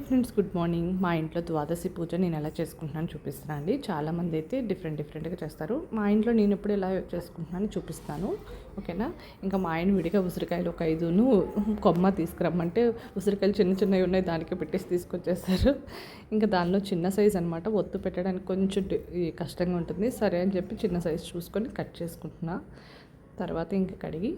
Hi friends good morning. మా ఇంట్లో ద్వాదశి పూజ నేను ఎలా చేసుకుంటున్నాను చూపిస్తాను అండి. చాలామంది అయితే డిఫరెంట్ డిఫరెంట్గా చేస్తారు. మా ఇంట్లో నేను ఎప్పుడు ఎలా చేసుకుంటున్నాను చూపిస్తాను. ఓకేనా? ఇంకా మా ఆయన విడిగా ఉసిరికాయలు ఒక ఐదును కొమ్మ తీసుకురమ్మంటే ఉసిరికాయలు చిన్న చిన్నవి ఉన్నాయి దానికి పెట్టేసి తీసుకొచ్చేస్తారు. ఇంకా దానిలో చిన్న సైజ్ అనమాట ఒత్తు పెట్టడానికి కొంచెం కష్టంగా ఉంటుంది. సరే అని చెప్పి చిన్న సైజ్ చూసుకొని కట్ చేసుకుంటున్నా. తర్వాత ఇంకా కడిగి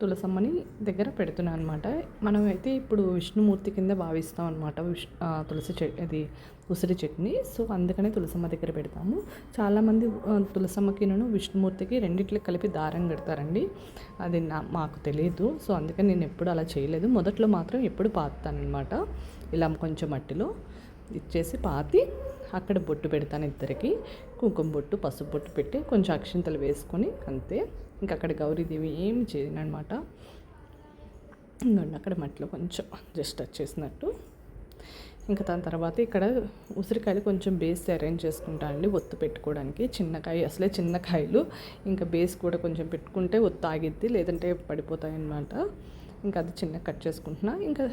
తులసమ్మని దగ్గర పెడుతున్నాను అనమాట మనం అయితే ఇప్పుడు విష్ణుమూర్తి కింద భావిస్తాం అనమాట విష్ తులసి చెట్ అది ఉసిరి చట్నీ. సో అందుకనే తులసమ్మ దగ్గర పెడతాము. చాలామంది ఆ, తులసమ్మకిను విష్ణుమూర్తికి రెండిట్లకి కలిపి దారం కడతారండి. అది నా మాకు తెలియదు. సో అందుకని నేను ఎప్పుడు అలా చేయలేదు. మొదట్లో మాత్రం ఎప్పుడు పాతానమాట ఇలా కొంచెం మట్టిలో ఇచ్చేసి పాతి అక్కడ బొట్టు పెడతాను ఇద్దరికి. కుంకుమ బొట్టు పసుపు బొట్టు పెట్టి కొంచెం అక్షింతలు వేసుకొని అంతే. ఇంకా అక్కడ గౌరీదేవి ఏం చేయనమాట అనమాట అక్కడ మట్టిలో కొంచెం జస్ట్ టచ్ చేసినట్టు. ఇంకా దాని తర్వాత ఇక్కడ ఉసిరికాయలు కొంచెం బేస్ అరేంజ్ చేసుకుంటా అండి ఒత్తు పెట్టుకోవడానికి. చిన్నకాయ అసలే చిన్నకాయలు ఇంకా బేస్ కూడా కొంచెం పెట్టుకుంటే ఒత్తు ఆగిద్ది లేదంటే పడిపోతాయి అన్నమాట ఇంకా అది చిన్న కట్ చేసుకుంటున్నా. ఇంకా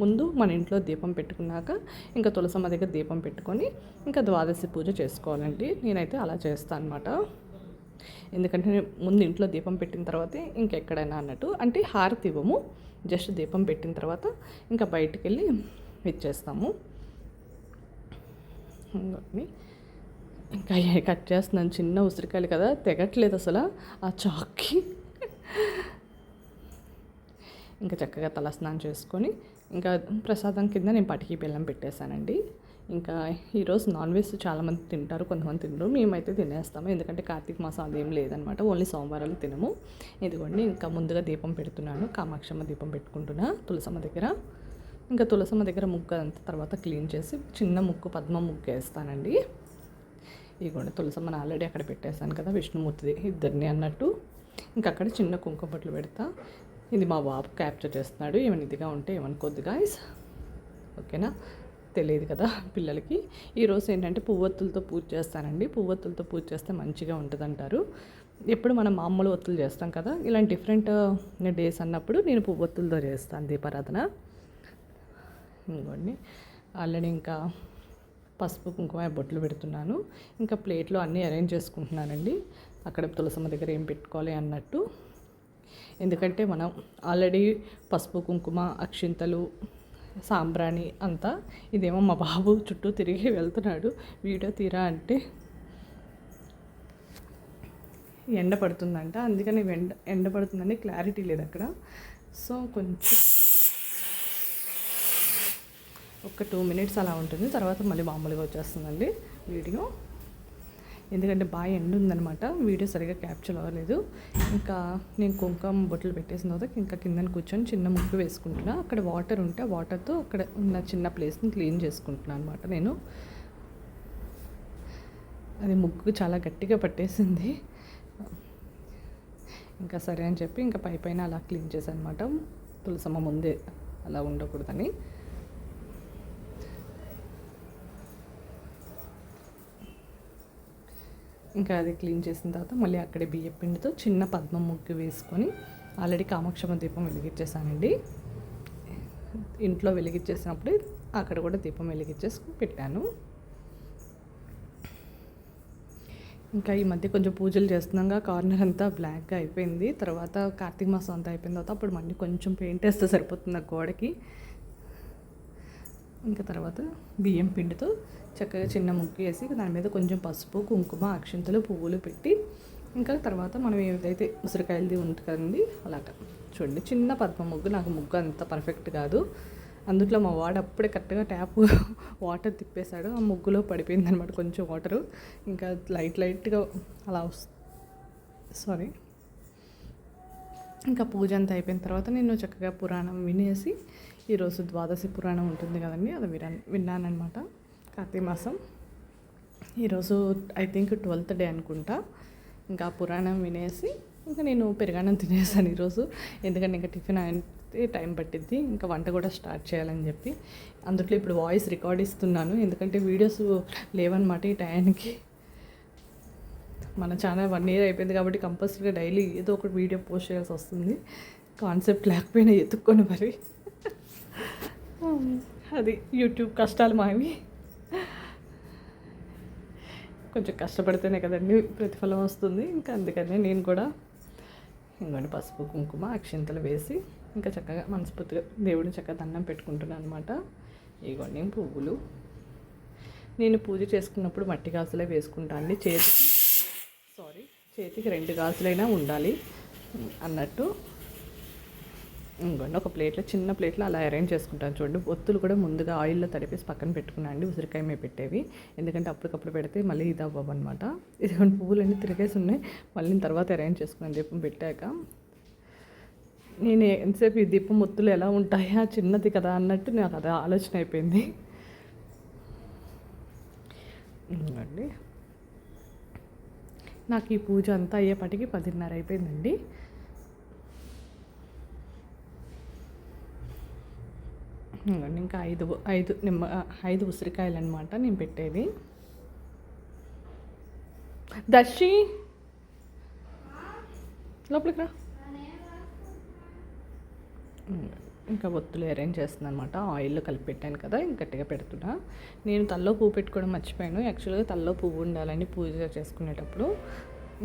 ముందు మన ఇంట్లో దీపం పెట్టుకున్నాక ఇంకా తులసమ్మ దగ్గర దీపం పెట్టుకొని ఇంకా ద్వాదశి పూజ చేసుకోవాలండి. నేనైతే అలా చేస్తాను అనమాట ఎందుకంటే నేను ముందు ఇంట్లో దీపం పెట్టిన తర్వాతే ఇంకెక్కడైనా అన్నట్టు. అంటే హారతి ఇవ్వము జస్ట్ దీపం పెట్టిన తర్వాత ఇంకా బయటికి వెళ్ళి ఇచ్చేస్తాము ఇంకా కట్ చేస్తున్నాను చిన్న ఉసిరికాయలు కదా తెగట్లేదు అసలు ఆ చాక్కి. ఇంకా చక్కగా తలస్నానం చేసుకొని ఇంకా ప్రసాదం కింద నేను పటికి బెల్లం పెట్టేశానండి. ఇంకా ఈరోజు నాన్ వెజ్ చాలామంది తింటారు కొంతమంది తినరు. మేమైతే తినేస్తాము. ఎందుకంటే కార్తీక మాసం అదేం లేదనమాట. ఓన్లీ సోమవారాలు తినము. ఇదిగోండి ఇంకా ముందుగా దీపం పెడుతున్నాను. కామాక్షమ్మ దీపం పెట్టుకుంటున్నా. తులసమ్మ దగ్గర. ఇంకా తులసమ్మ దగ్గర ముగ్గు అంతా తర్వాత క్లీన్ చేసి చిన్న ముక్కు పద్మ ముగ్గు వేస్తానండి. ఇదిగోండి తులసమ్మని ఆల్రెడీ అక్కడ పెట్టేశాను కదా విష్ణుమూర్తిది ఇద్దరిని అన్నట్టు. ఇంకా అక్కడ చిన్న కుంకుమ బొట్లు పెడతా. ఇది మా బాబు క్యాప్చర్ చేస్తున్నాడు. ఏమైనా ఇదిగా ఉంటే ఏమనుకోద్దు గాయస్ ఓకేనా? తెలియదు కదా పిల్లలకి. ఈరోజు ఏంటంటే పువ్వొత్తులతో పూజ చేస్తానండి. పువ్వొత్తులతో పూజ చేస్తే మంచిగా ఉంటుందంటారు. ఎప్పుడు మనం మామూలు ఒత్తులు చేస్తాం కదా ఇలాంటి డిఫరెంట్ డేస్ అన్నప్పుడు నేను పువ్వొత్తులతో చేస్తాను దీపారాధన. ఇంకోండి ఆల్రెడీ ఇంకా పసుపు కుంకుమ బొట్లు పెడుతున్నాను. ఇంకా ప్లేట్లో అన్నీ అరేంజ్ చేసుకుంటున్నానండి. అక్కడ తులసమ్మ దగ్గర ఏం పెట్టుకోవాలి అన్నట్టు. ఎందుకంటే మనం ఆల్రెడీ పసుపు కుంకుమ అక్షింతలు సాంబ్రాణి అంతా. ఇదేమో మా బాబు చుట్టూ తిరిగి వెళ్తున్నాడు. వీడియో తీరా అంటే ఎండ పడుతుందంట. అందుకని ఎండ ఎండ పడుతుందని క్లారిటీ లేదు అక్కడ. సో కొంచెం ఒక టూ మినిట్స్ అలా ఉంటుంది. తర్వాత మళ్ళీ మామూలుగా వచ్చేస్తుందండి వీడియో. ఎందుకంటే బాగా ఎండ ఉందనమాట వీడియో సరిగా క్యాప్చర్ అవ్వలేదు. ఇంకా నేను కుంకుమ బొట్టలు పెట్టేసిన తర్వాత ఇంకా కిందన కూర్చొని చిన్న ముగ్గు వేసుకుంటున్నా. అక్కడ వాటర్ ఉంటే వాటర్తో అక్కడ ఉన్న చిన్న ప్లేస్ని క్లీన్ చేసుకుంటున్నాను అనమాట నేను. అది ముగ్గు చాలా గట్టిగా పట్టేసింది. ఇంకా సరే అని చెప్పి ఇంకా పై పైన అలా క్లీన్ చేశాను అనమాట తులసమ్మ ముందే అలా ఉండకూడదని. ఇంకా అది క్లీన్ చేసిన తర్వాత మళ్ళీ అక్కడే బియ్యం పిండితో చిన్న పద్మం ముగ్గు వేసుకొని ఆల్రెడీ కామాక్షమ్మ దీపం వెలిగించేసానండి ఇంట్లో వెలిగించేసినప్పుడు అక్కడ కూడా దీపం వెలిగించేసి పెట్టాను. ఇంకా ఈ మధ్య కొంచెం పూజలు చేస్తున్నాగా కార్నర్ అంతా బ్లాక్గా అయిపోయింది. తర్వాత కార్తీక మాసం అంతా అయిపోయిన తర్వాత అప్పుడు మళ్ళీ కొంచెం పెయింట్ వేస్తే సరిపోతుంది ఆ గోడకి. ఇంకా తర్వాత బియ్యం పిండితో చక్కగా చిన్న ముగ్గు వేసి దాని మీద కొంచెం పసుపు కుంకుమ అక్షింతలు పువ్వులు పెట్టి ఇంకా తర్వాత మనం ఏదైతే ఉసిరికాయలది ఉంటుంది కదండి అలాగా. చూడండి చిన్న పద్మ ముగ్గు నాకు ముగ్గు అంత పర్ఫెక్ట్ కాదు. అందుట్లో మా వాడు అప్పుడే కరెక్ట్గా ట్యాప్ వాటర్ తిప్పేశాడు. ఆ ముగ్గులో పడిపోయింది అనమాట కొంచెం వాటరు. ఇంకా లైట్ లైట్గా అలా వస్ సారీ. ఇంకా పూజ అంతా అయిపోయిన తర్వాత నేను చక్కగా పురాణం వినేసి ఈరోజు ద్వాదశి పురాణం ఉంటుంది కదండి అది విరా విన్నానమాట కార్తీక మాసం. ఈరోజు ఐ థింక్ ట్వెల్త్ డే అనుకుంటా. ఇంకా పురాణం వినేసి ఇంకా నేను పెరుగన్నం తినేసాను ఈరోజు. ఎందుకంటే ఇంకా టిఫిన్ అయితే టైం పట్టిద్ది ఇంకా వంట కూడా స్టార్ట్ చేయాలని చెప్పి. అందుట్లో ఇప్పుడు వాయిస్ రికార్డ్ ఇస్తున్నాను ఎందుకంటే వీడియోస్ లేవన్నమాట ఈ టైంకి మన ఛానల్ వన్ ఇయర్ అయిపోయింది కాబట్టి కంపల్సరీగా డైలీ ఏదో ఒకటి వీడియో పోస్ట్ చేయాల్సి వస్తుంది. కాన్సెప్ట్ లేకపోయినా ఎత్తుక్కొని మరి. అది యూట్యూబ్ కష్టాలు మావి. కొంచెం కష్టపడితేనే కదండి ప్రతిఫలం వస్తుంది. ఇంకా అందుకని నేను కూడా ఇంకోటి పసుపు కుంకుమ అక్షింతలు వేసి ఇంకా చక్కగా మనస్ఫూర్తిగా దేవుడిని చక్కగా దండం పెట్టుకుంటున్నాను అనమాట ఇగోండి పువ్వులు. నేను పూజ చేసుకున్నప్పుడు మట్టి గాజులే వేసుకుంటా అండి. చేతి చేతికి రెండు గాజులైనా ఉండాలి అన్నట్టు. ఇంకోండి ఒక ప్లేట్లో చిన్న ప్లేట్లో అలా అరేంజ్ చేసుకుంటాను. చూడండి ఒత్తులు కూడా ముందుగా ఆయిల్లో తడిపేసి పక్కన పెట్టుకున్నాను అండి ఉసిరికాయ మీద పెట్టేవి. ఎందుకంటే అప్పటికప్పుడు పెడితే మళ్ళీ ఇది అవ్వవు అనమాట ఇదిగోండి పువ్వులు అన్నీ తిరిగేసి ఉన్నాయి. మళ్ళీ తర్వాత అరేంజ్ చేసుకున్నాను దీపం పెట్టాక. నేను ఎంతసేపు ఈ దీపం ఒత్తులు ఎలా ఉంటాయా చిన్నది కదా అన్నట్టు నాకు అది ఆలోచన అయిపోయింది. ఇంకోండి నాకు ఈ పూజ అంతా అయ్యేపటికి పదిన్నర అయిపోయిందండి. ఇంకా ఐదు ఐదు నిమ్మ ఐదు ఉసిరికాయలు అనమాట నేను పెట్టేది. దర్శి! లోపలికి రా. ఇంకా ఒత్తులు అరేంజ్ చేస్తున్నాను అనమాట ఆయిల్లో కలిపి పెట్టాను కదా ఇంక గట్టిగా పెడుతున్నా. నేను తల్లో పువ్వు పెట్టుకోవడం మర్చిపోయాను. యాక్చువల్గా తల్లో పువ్వు ఉండాలని పూజ చేసుకునేటప్పుడు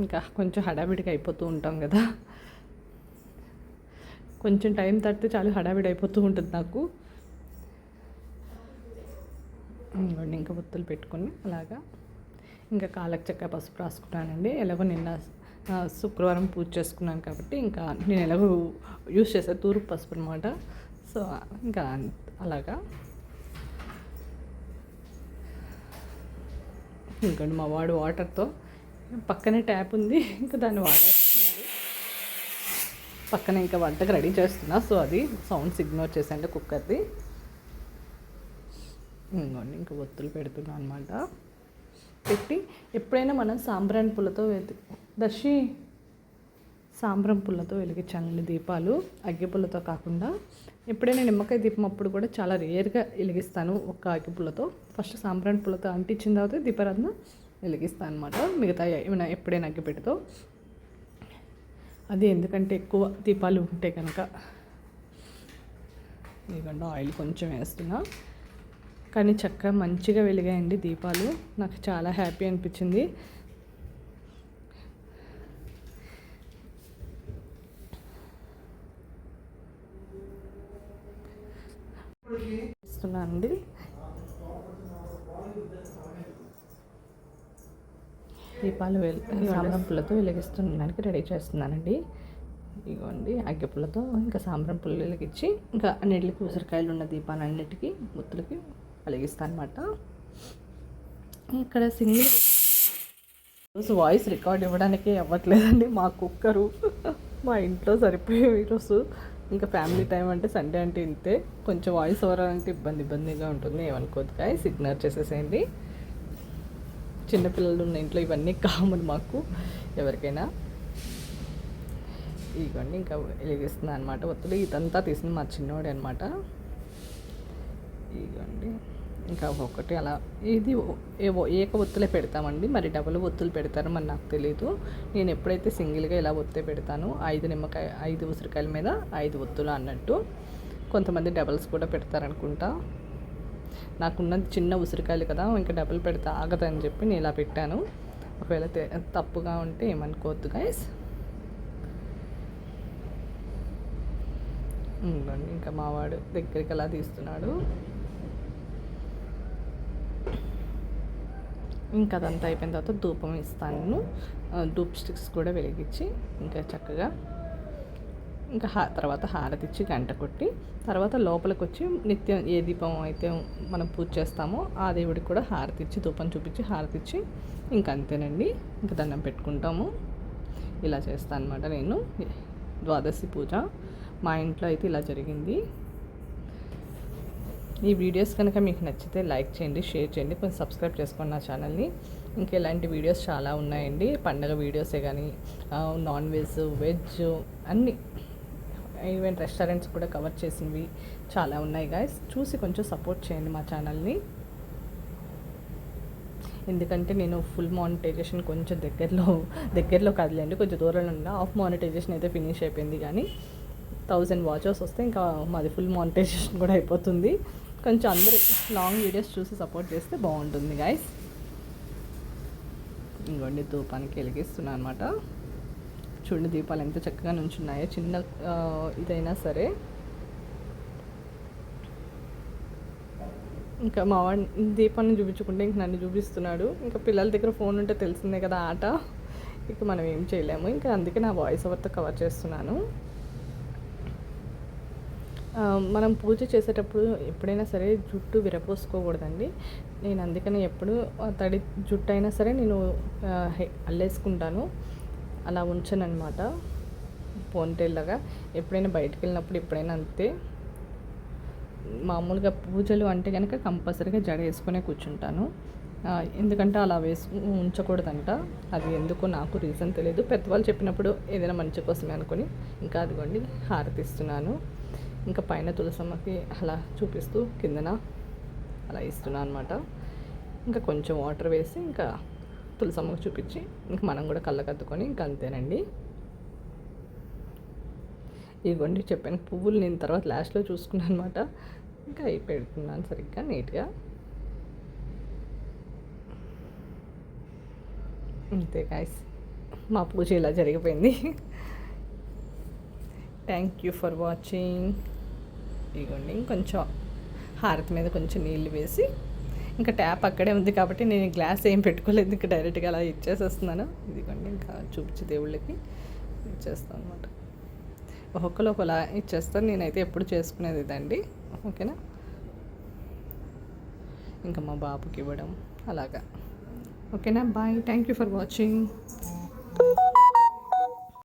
ఇంకా కొంచెం హడావిడిగా అయిపోతూ ఉంటాం కదా. కొంచెం టైం తడితే చాలు హడావిడి అయిపోతూ ఉంటుంది నాకు. ఇంకా ఒత్తులు పెట్టుకొని అలాగా. ఇంకా కాళ్ళకి చక్క పసుపు రాసుకున్నానండి ఎలాగో నిన్న శుక్రవారం పూజ చేసుకున్నాను కాబట్టి ఇంకా నేను ఎలాగో యూస్ చేసే తూర్పు పసుపు అనమాట సో ఇంకా అలాగా. ఇంకోండి మా వాడు వాటర్తో పక్కనే ట్యాప్ ఉంది ఇంకా దాన్ని వాడేస్తున్నాడు. పక్కన ఇంకా వంటకు రెడీ చేస్తున్నా సో అది సౌండ్స్ ఇగ్నోర్ చేసండి కుక్కర్ది. ఇంకోండి ఇంకా ఒత్తులు పెడుతున్నా అనమాట పెట్టి ఎప్పుడైనా మనం సాంబ్రాణి పూలతో వెతి దర్శి సాంబ్రం పుల్లతో వెలిగించాలండి దీపాలు అగ్గి పుల్లతో కాకుండా. ఎప్పుడైనా నిమ్మకాయ దీపం అప్పుడు కూడా చాలా రేర్గా వెలిగిస్తాను ఒక్క అగ్గి పుల్లతో. ఫస్ట్ సాంబ్రాన్ పుల్లతో అంటించిన తర్వాత దీపారాధన వెలిగిస్తాను అనమాట మిగతా ఏమైనా ఎప్పుడైనా అగ్గిపెట్టుతో అది ఎందుకంటే ఎక్కువ దీపాలు ఉంటే కనుక. ఇదిగోండి ఆయిల్ కొంచెం వేస్తున్నా. కానీ చక్కగా మంచిగా వెలిగాయండి దీపాలు. నాకు చాలా హ్యాపీ అనిపించింది. ఇస్తున్నానండి దీపాలు వెల్ సాంబ్రం పుల్లతో వెలిగిస్తున్నానికి రెడీ చేస్తున్నానండి. ఇదిగోండి అగ్గి పుల్లతో ఇంకా సాంబ్రం పుల్ల వెలిగించి ఇంకా అన్నిటికి ఉసిరికాయలు ఉన్న దీపాలన్నిటికీ ముత్తులకి వెలిగిస్తాను అనమాట ఇక్కడ సింగిల్ ఈరోజు వాయిస్ రికార్డ్ ఇవ్వడానికి అవ్వట్లేదండి మా కుక్కరు. మా ఇంట్లో సరిపోయే ఈరోజు ఇంకా ఫ్యామిలీ టైం అంటే సండే అంటే ఇంతే. కొంచెం వాయిస్ ఓవర్ అంటే ఇబ్బంది ఇబ్బందిగా ఉంటుంది. ఏమనుకోదు కానీ సిగ్నర్ చేసేసేయండి. చిన్నపిల్లలు ఉన్న ఇంట్లో ఇవన్నీ కామన్ మాకు ఎవరికైనా. ఇదిగోండి ఇంకా వెలిగిస్తుంది అనమాట ఒత్తులు ఇదంతా తీసింది మా చిన్నోడే అనమాట ఇదిగోండి. ఇంకా ఒక్కొక్కటి అలా. ఇది ఏవో ఏక ఒత్తులే పెడతామండి. మరి డబుల్ ఒత్తులు పెడతారో మరి నాకు తెలియదు నేను ఎప్పుడైతే సింగిల్గా ఇలా ఒత్తే పెడతాను ఐదు నిమ్మకాయ ఐదు ఉసిరికాయల మీద ఐదు ఒత్తులు అన్నట్టు కొంతమంది డబల్స్ కూడా పెడతారనుకుంటా. నాకున్నది చిన్న ఉసిరికాయలు కదా ఇంకా డబుల్ పెడితే ఆగదని చెప్పి నేను ఇలా పెట్టాను. ఒకవేళ తప్పుగా ఉంటే ఏమనుకోవద్దు గైస్ ఇంకా మావాడు దగ్గరికి అలా తీస్తున్నాడు. ఇంకా అదంతా అయిపోయిన తర్వాత ధూపం ఇస్తాను. ధూప్ స్టిక్స్ కూడా వెలిగించి ఇంకా చక్కగా ఇంకా హా తర్వాత హారతి ఇచ్చి గంట కొట్టి తర్వాత లోపలికి వచ్చి నిత్యం ఏ దీపం అయితే మనం పూజ చేస్తామో ఆ దేవుడికి కూడా హారతి ఇచ్చి ధూపం చూపించి హారతి ఇచ్చి ఇంకా అంతేనండి. ఇంకా దండం పెట్టుకుంటాము. ఇలా చేస్తాను అనమాట నేను. ద్వాదశి పూజ మా ఇంట్లో అయితే ఇలా జరిగింది. ఈ వీడియోస్ కనుక మీకు నచ్చితే లైక్ చేయండి షేర్ చేయండి కొంచెం సబ్స్క్రైబ్ చేసుకోండి నా ఛానల్ని. ఇంకా ఇలాంటి వీడియోస్ చాలా ఉన్నాయండి. పండగ వీడియోసే కానీ నాన్ వెజ్ వెజ్ అన్నీ ఈవెన్ రెస్టారెంట్స్ కూడా కవర్ చేసినవి చాలా ఉన్నాయి గాయస్ చూసి కొంచెం సపోర్ట్ చేయండి మా ఛానల్ని. ఎందుకంటే నేను ఫుల్ మానిటైజేషన్ కొంచెం దగ్గరలో దగ్గరలో కదలండి కొంచెం దూరంలో ఉన్నా. ఆఫ్ మానిటైజేషన్ అయితే ఫినిష్ అయిపోయింది కానీ థౌజండ్ వాచెస్ వస్తే ఇంకా మాది ఫుల్ మానిటైజేషన్ కూడా అయిపోతుంది. కొంచెం అందరు లాంగ్ వీడియోస్ చూసి సపోర్ట్ చేస్తే బాగుంటుంది గాయస్ ఇంకోండి ధూపానికి వెలిగిస్తున్నాను అనమాట చూడండి దీపాలు ఎంత చక్కగా నుంచున్నాయో. చిన్న ఇదైనా సరే. ఇంకా మా దీపాన్ని చూపించుకుంటే ఇంక నన్ను చూపిస్తున్నాడు. ఇంకా పిల్లల దగ్గర ఫోన్ ఉంటే తెలిసిందే కదా ఆట. ఇక మనం ఏం చేయలేము. ఇంకా అందుకే నా వాయిస్ ఓవర్తో కవర్ చేస్తున్నాను. మనం పూజ చేసేటప్పుడు ఎప్పుడైనా సరే జుట్టు విరపోసుకోకూడదండి. నేను అందుకని ఎప్పుడు తడి జుట్టు అయినా సరే నేను హె- అల్లేసుకుంటాను. అలా ఉంచనమాట పోన్టేల్లాగా ఎప్పుడైనా బయటకు వెళ్ళినప్పుడు ఎప్పుడైనా అంతే. మామూలుగా పూజలు అంటే కనుక కంపల్సరీగా జడ వేసుకునే కూర్చుంటాను. ఎందుకంటే అలా వేసు ఉంచకూడదంట. అది ఎందుకో నాకు రీజన్ తెలియదు పెద్దవాళ్ళు చెప్పినప్పుడు ఏదైనా మంచి కోసమే అనుకొని ఇంకా అదిగోండి హారతి ఇస్తున్నాను ఇంకా పైన తులసమ్మకి అలా చూపిస్తూ కిందన అలా ఇస్తున్నాను అనమాట ఇంకా కొంచెం వాటర్ వేసి ఇంకా తులసమ్మకి చూపించి ఇంకా మనం కూడా కళ్ళకద్దుకొని ఇంకా అంతేనండి. ఇదిగోండి చెప్పాను పువ్వులు నేను తర్వాత లాస్ట్లో చూసుకున్నాను అనమాట ఇంకా అవి పెడుతున్నాను సరిగ్గా నీట్గా. అంతే గాయస్ మా పూజ ఇలా జరిగిపోయింది. థ్యాంక్ యూ ఫర్ వాచింగ్ ఇదిగోండి ఇంకొంచెం హారతి మీద కొంచెం నీళ్ళు వేసి ఇంకా ట్యాప్ అక్కడే ఉంది కాబట్టి నేను గ్లాస్ ఏం పెట్టుకోలేదు ఇంకా డైరెక్ట్గా అలా ఇచ్చేసేస్తున్నాను. ఇదిగోండి ఇంకా చూపించి దేవుళ్ళకి ఇచ్చేస్తాను అనమాట ఒక్కొక్కరు ఒకలా ఇచ్చేస్తాను నేనైతే ఎప్పుడు చేసుకునేది ఇదండి. ఓకేనా? ఇంకా మా బాబుకి ఇవ్వడం అలాగా. ఓకేనా? Bye. Thank you for watching.